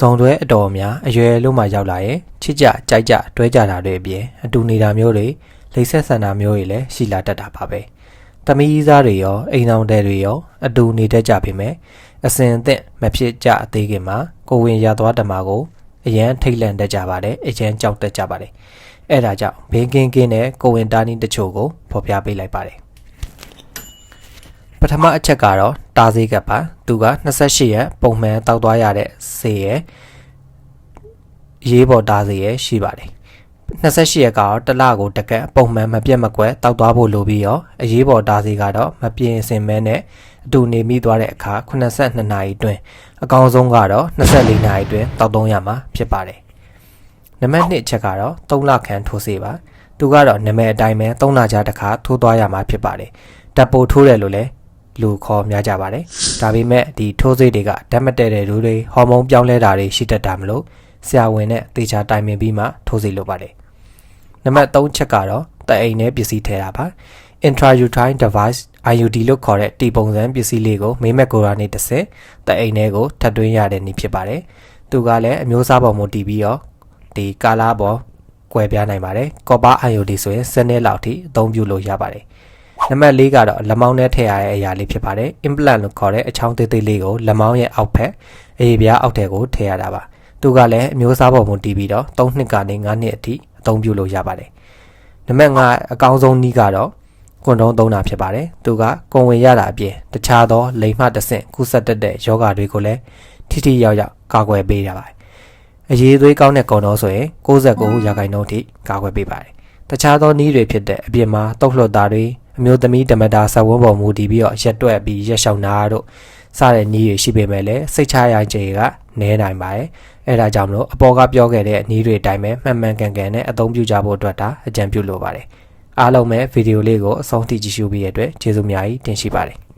ဇုံတွဲအတော်များအရွယ်လို့မှရောက်လာရင်ချစ်ကြကြိုက်ကြတွဲကြတာတွေအပြင်အတူနေတာမျိုးတွေလိမ့်ဆက်ဆန္ဒမျိုးတွေလည်းရှိလာတတ်တာပါပဲ။သမီးစားတွေရောအိမ်အောင်တဲ့တွေရောအတူနေတတ်ကြပေမဲ့အစဉ်အသင့်မဖြစ်ကြအသေးခင်မှာကိုဝင်ရသွားတမကိုအရန်ထိတ်လန့်တတ်ကြပါတယ်အရန်ကြောက်တတ်ကြပါတယ်။အဲ့ဒါကြောင့်ဘေးကင်းကင်းနဲ့ကိုဝင်တာနီတချို့ကိုဖော်ပြပေးလိုက်ပါတယ်။ ပထမအချက်ကတော့တားစေးကပ်ပါသူက28ရက်ပုံမှန်တောက်သွားရတဲ့ဆေးရယ်ရေးပေါ်တားစေးရယ်ရှိပါတယ်28ရက်ကတော့တစ်လကိုတစ်ကက်ပုံမှန်မပြတ်မကွက်တောက်သွားဖို့လိုပြီးရောအရေးပေါ်တားစေးကတော့မပြင်းစင်မဲနဲ့အတူနေမိသွားတဲ့အခါ82နာရီအတွင်းအကောင်းဆုံးကတော့24နာရီအတွင်းတောက်သုံးရမှာဖြစ်ပါတယ်နံပါတ်1ချက်ကတော့3လခန့်ထိုးစေပါသူကတော့နာမည်အတိုင်းပဲ3လကြာတစ်ခါထိုးသွားရမှာဖြစ်ပါတယ်တပ်ပိုထိုးတယ်လို့လည်း လူခေါ်များကြပါတယ်။ဒါပေမဲ့ဒီထိုးစိတ်တွေကဓာတ်မတည့်တဲ့လူတွေဟော်မုန်းပြောင်းလဲတာတွေရှိတတ်တာမလို့ဆရာဝန်နဲ့တေချာတိုင်ပင်ပြီးမှထိုးစိတ်လုပ်ပါတယ်။နံပါတ်3ချက်ကတော့တအိမ်နဲ့ပစ္စည်းထည့်တာပါ။ intrauterine device IUD လို့ခေါ်တဲ့တီပုံစံပစ္စည်းလေးကိုမိမက်ကိုရာနေတစ်စက်တအိမ်ထဲကိုထပ်သွင်းရတဲ့နည်းဖြစ်ပါတယ်။သူကလည်းအမျိုးအစားပေါ်မူတည်ပြီးတော့ဒီကာလာပေါ်ကွဲပြားနိုင်ပါတယ်။ copper IUD ဆိုရင်7နှစ်လောက်ထိအသုံးပြုလို့ရပါတယ်။ နံပါတ်၄ကတော့လက်မောင်းနဲ့ထည့်ရတဲ့အရာလေးဖြစ်ပါတယ် implant လို့ခေါ်တဲ့အချောင်းသေးသေးလေးကိုလက်မောင်းရဲ့အောက်ဖက်အရေးပြားအောက်ထဲကိုထည့်ရတာပါသူကလည်းအမျိုးအစားပေါ်မူတည်ပြီးတော့၃နှစ်ကနေ၅နှစ်အထိအသုံးပြုလို့ရပါတယ်နံပါတ်၅အကောင်းဆုံးနည်းကတော့ကွန်ဒုံးသုံးတာဖြစ်ပါတယ်သူကကွန်ဝင်ရတာအပြင်တခြားသောလိမ်မှတဆင့်ကုဆက်တက်တဲ့ယောဂတွေကိုလည်းထိထိရောက်ရောက်ကာကွယ်ပေးရပါတယ်အရေးသွေးကောင်းတဲ့ကွန်ဒုံးဆိုရင်69ရာခိုင်နှုန်းထိကာကွယ်ပေးပါတယ်တခြားသောနည်းတွေဖြစ်တဲ့အပြင်မှာတုတ်လှုပ်တာတွေ အမျိုးသမီးဓမ္မတာဇဝန်းပေါ်မူတည်ပြီးတော့ရက်တွက်ပြီးရက်လျှောက်နာတို့စတဲ့နည်းတွေရှိပေမဲ့လည်းစိတ်ချရခြင်းကနည်းနိုင်ပါတယ်အဲဒါကြောင့်မလို့အပေါ်ကပြောခဲ့တဲ့နည်းတွေအတိုင်းပဲမှန်မှန်ကန်ကန်နဲ့အသုံးပြုကြဖို့အတွက်ဒါအကြံပြုလိုပါတယ်အားလုံးပဲဗီဒီယိုလေးကိုအဆုံးထိကြည့်ရှုပြီးရတဲ့အတွက်ကျေးဇူးများကြီးတင်ရှိပါတယ်